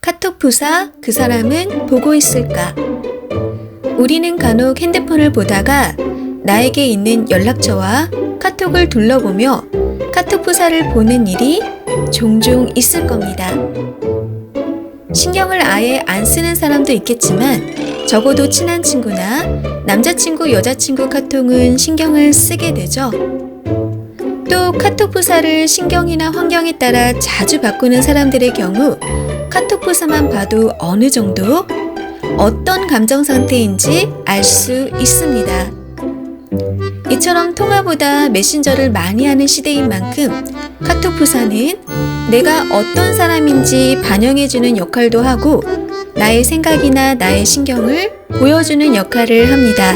카톡 부사 그 사람은 보고 있을까? 우리는 간혹 핸드폰을 보다가 나에게 있는 연락처와 카톡을 둘러보며 카톡 부사를 보는 일이 종종 있을 겁니다. 신경을 아예 안 쓰는 사람도 있겠지만 적어도 친한 친구나 남자친구, 여자친구 카톡은 신경을 쓰게 되죠. 또 카톡 부사를 신경이나 환경에 따라 자주 바꾸는 사람들의 경우 카톡 부사만 봐도 어느 정도 어떤 감정 상태인지 알 수 있습니다. 이처럼 통화보다 메신저를 많이 하는 시대인 만큼 카톡 부사는 내가 어떤 사람인지 반영해주는 역할도 하고 나의 생각이나 나의 신경을 보여주는 역할을 합니다.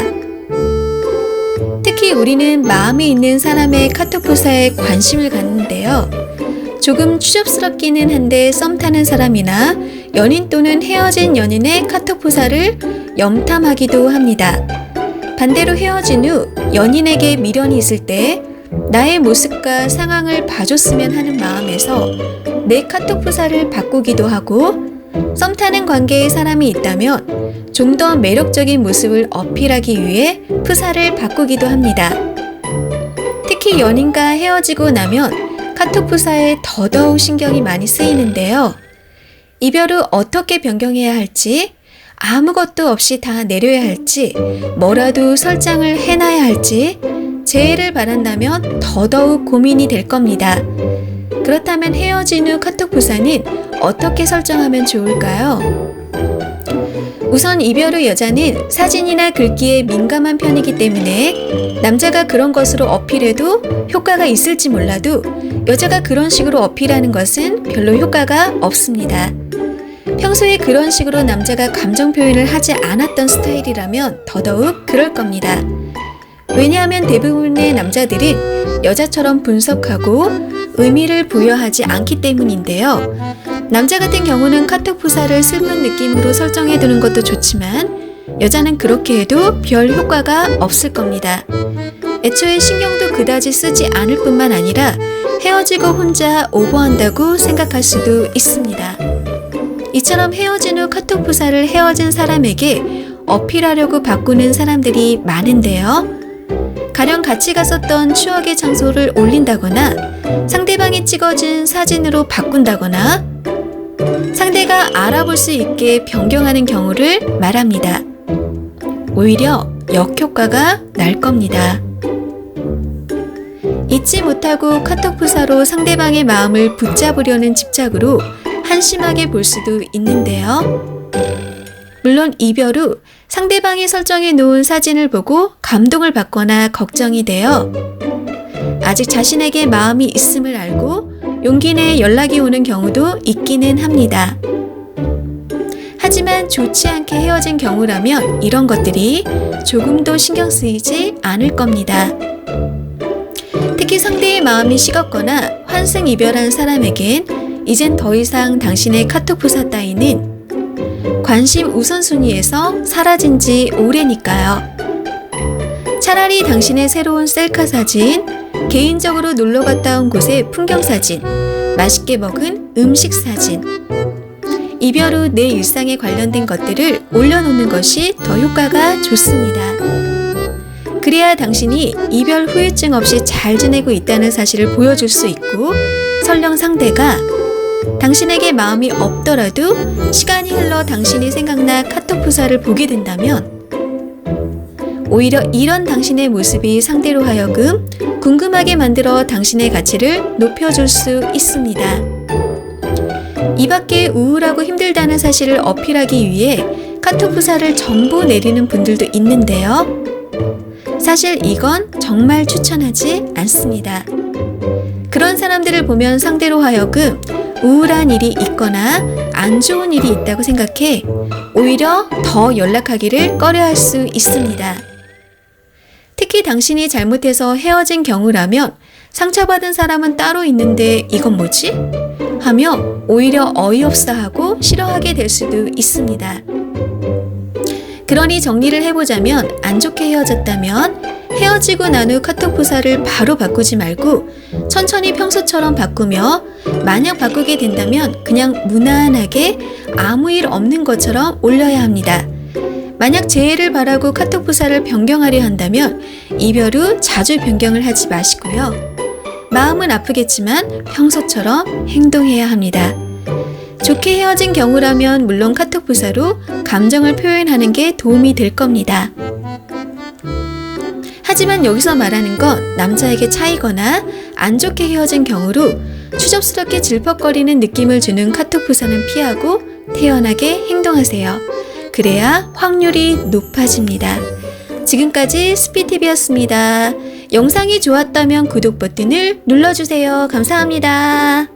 특히 우리는 마음에 있는 사람의 카톡 부사에 관심을 갖는데요. 조금 추접스럽기는 한데 썸 타는 사람이나 연인 또는 헤어진 연인의 카톡 부사를 염탐하기도 합니다. 반대로 헤어진 후 연인에게 미련이 있을 때 나의 모습과 상황을 봐줬으면 하는 마음에서 내 카톡 부사를 바꾸기도 하고 썸 타는 관계의 사람이 있다면 좀 더 매력적인 모습을 어필하기 위해 프사를 바꾸기도 합니다. 특히 연인과 헤어지고 나면 카톡 프사에 더더욱 신경이 많이 쓰이는데요. 이별 후 어떻게 변경해야 할지, 아무것도 없이 다 내려야 할지, 뭐라도 설정을 해놔야 할지, 재해를 바란다면 더더욱 고민이 될 겁니다. 그렇다면 헤어진 후 카톡 부사는 어떻게 설정하면 좋을까요? 우선 이별 후 여자는 사진이나 글귀에 민감한 편이기 때문에 남자가 그런 것으로 어필해도 효과가 있을지 몰라도 여자가 그런 식으로 어필하는 것은 별로 효과가 없습니다. 평소에 그런 식으로 남자가 감정 표현을 하지 않았던 스타일이라면 더더욱 그럴 겁니다. 왜냐하면 대부분의 남자들은 여자처럼 분석하고 의미를 부여하지 않기 때문인데요. 남자 같은 경우는 카톡 부사를 슬픈 느낌으로 설정해 두는 것도 좋지만 여자는 그렇게 해도 별 효과가 없을 겁니다. 애초에 신경도 그다지 쓰지 않을 뿐만 아니라 헤어지고 혼자 오버한다고 생각할 수도 있습니다. 이처럼 헤어진 후 카톡 부사를 헤어진 사람에게 어필하려고 바꾸는 사람들이 많은데요. 가령 같이 갔었던 추억의 장소를 올린다거나 상대방이 찍어준 사진으로 바꾼다거나 상대가 알아볼 수 있게 변경하는 경우를 말합니다. 오히려 역효과가 날 겁니다. 잊지 못하고 카톡 부사로 상대방의 마음을 붙잡으려는 집착으로 한심하게 볼 수도 있는데요. 물론 이별 후 상대방이 설정해 놓은 사진을 보고 감동을 받거나 걱정이 되어 아직 자신에게 마음이 있음을 알고 용기 내 연락이 오는 경우도 있기는 합니다. 하지만 좋지 않게 헤어진 경우라면 이런 것들이 조금도 신경 쓰이지 않을 겁니다. 특히 상대의 마음이 식었거나 환승 이별한 사람에겐 이젠 더 이상 당신의 카톡 부사 따위는 관심 우선순위에서 사라진 지 오래니까요. 차라리 당신의 새로운 셀카 사진, 개인적으로 놀러 갔다 온 곳의 풍경 사진, 맛있게 먹은 음식 사진, 이별 후 내 일상에 관련된 것들을 올려놓는 것이 더 효과가 좋습니다. 그래야 당신이 이별 후유증 없이 잘 지내고 있다는 사실을 보여줄 수 있고, 설령 상대가 당신에게 마음이 없더라도 시간이 흘러 당신이 생각나 카톡 부사를 보게 된다면 오히려 이런 당신의 모습이 상대로 하여금 궁금하게 만들어 당신의 가치를 높여줄 수 있습니다. 이 밖에 우울하고 힘들다는 사실을 어필하기 위해 카톡 부사를 전부 내리는 분들도 있는데요. 사실 이건 정말 추천하지 않습니다. 그런 사람들을 보면 상대로 하여금 우울한 일이 있거나 안 좋은 일이 있다고 생각해 오히려 더 연락하기를 꺼려 할 수 있습니다. 특히 당신이 잘못해서 헤어진 경우라면 상처받은 사람은 따로 있는데 이건 뭐지? 하며 오히려 어이없어 하고 싫어하게 될 수도 있습니다. 그러니 정리를 해보자면 안 좋게 헤어졌다면 헤어지고 난 후 카톡 부사를 바로 바꾸지 말고 천천히 평소처럼 바꾸며 만약 바꾸게 된다면 그냥 무난하게 아무 일 없는 것처럼 올려야 합니다. 만약 재해를 바라고 카톡 부사를 변경하려 한다면 이별 후 자주 변경을 하지 마시고요. 마음은 아프겠지만 평소처럼 행동해야 합니다. 좋게 헤어진 경우라면 물론 카톡 부사로 감정을 표현하는 게 도움이 될 겁니다. 하지만 여기서 말하는 건 남자에게 차이거나 안 좋게 헤어진 경우로 추접스럽게 질퍽거리는 느낌을 주는 카톡 부사는 피하고 태연하게 행동하세요. 그래야 확률이 높아집니다. 지금까지 스피티비였습니다. 영상이 좋았다면 구독 버튼을 눌러주세요. 감사합니다.